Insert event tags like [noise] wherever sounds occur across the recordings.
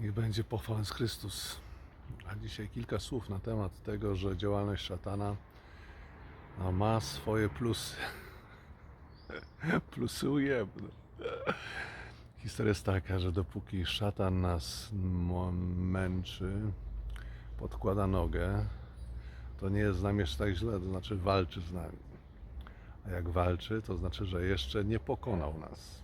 Niech będzie pochwalony Chrystus. A dzisiaj kilka słów na temat tego, że działalność szatana ma swoje plusy. [laughs] Plusy ujemne. Historia jest taka, że dopóki szatan nas męczy, podkłada nogę, to nie jest z nami jeszcze tak źle, to znaczy walczy z nami. A jak walczy, to znaczy, że jeszcze nie pokonał nas.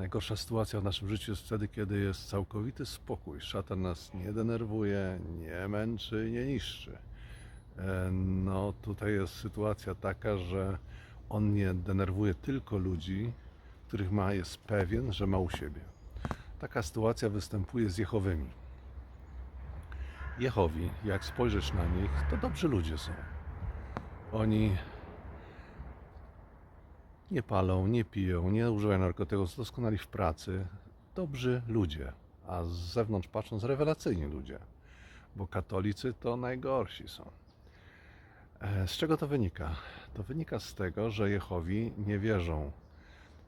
Najgorsza sytuacja w naszym życiu jest wtedy, kiedy jest całkowity spokój. Szatan nas nie denerwuje, nie męczy, nie niszczy. E, No tutaj jest sytuacja taka, że on nie denerwuje tylko ludzi, których ma, jest pewien, że ma u siebie. Taka sytuacja występuje z Jehowymi. Jehowi, jak spojrzysz na nich, to dobrzy ludzie są. Oni nie palą, nie piją, nie używają narkotyków, są doskonali w pracy. Dobrzy ludzie, a z zewnątrz patrząc rewelacyjni ludzie, bo katolicy to najgorsi są. E, Z czego to wynika? To wynika z tego, że Jehowi nie wierzą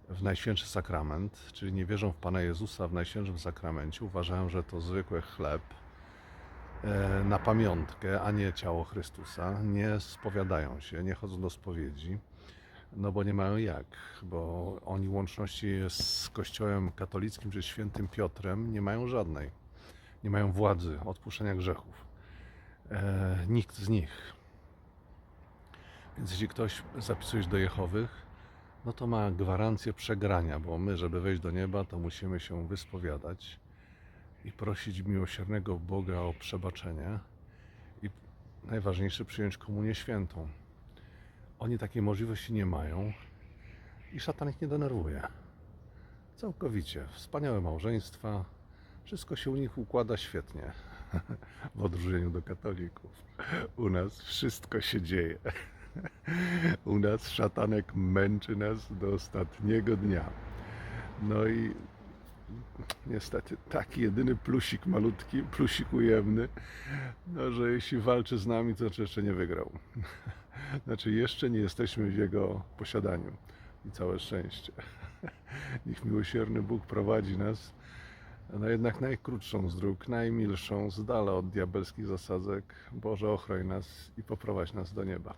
w Najświętszy Sakrament, czyli nie wierzą w Pana Jezusa w Najświętszym Sakramencie. Uważają, że to zwykły chleb e, na pamiątkę, a nie ciało Chrystusa. Nie spowiadają się, nie chodzą do spowiedzi. No bo nie mają jak, bo oni łączności z Kościołem katolickim czy świętym Piotrem nie mają żadnej. Nie mają władzy odpuszczenia grzechów. E, nikt z nich. Więc jeśli ktoś zapisuje się do Jehowych, no to ma gwarancję przegrania, bo my, żeby wejść do nieba, to musimy się wyspowiadać i prosić miłosiernego Boga o przebaczenie i najważniejsze przyjąć komunię świętą. Oni takiej możliwości nie mają i szatan ich nie denerwuje. Całkowicie. Wspaniałe małżeństwa. Wszystko się u nich układa świetnie. [laughs] W odróżnieniu do katolików. U nas wszystko się dzieje. [laughs] U nas szatanek męczy nas do ostatniego dnia. No i niestety taki jedyny plusik malutki, plusik ujemny, no, że jeśli walczy z nami, to znaczy jeszcze nie wygrał. [laughs] Znaczy jeszcze nie jesteśmy w jego posiadaniu i całe szczęście. [laughs] Niech miłosierny Bóg prowadzi nas na jednak najkrótszą z dróg, najmilszą, z dala od diabelskich zasadzek. Boże, ochroń nas i poprowadź nas do nieba.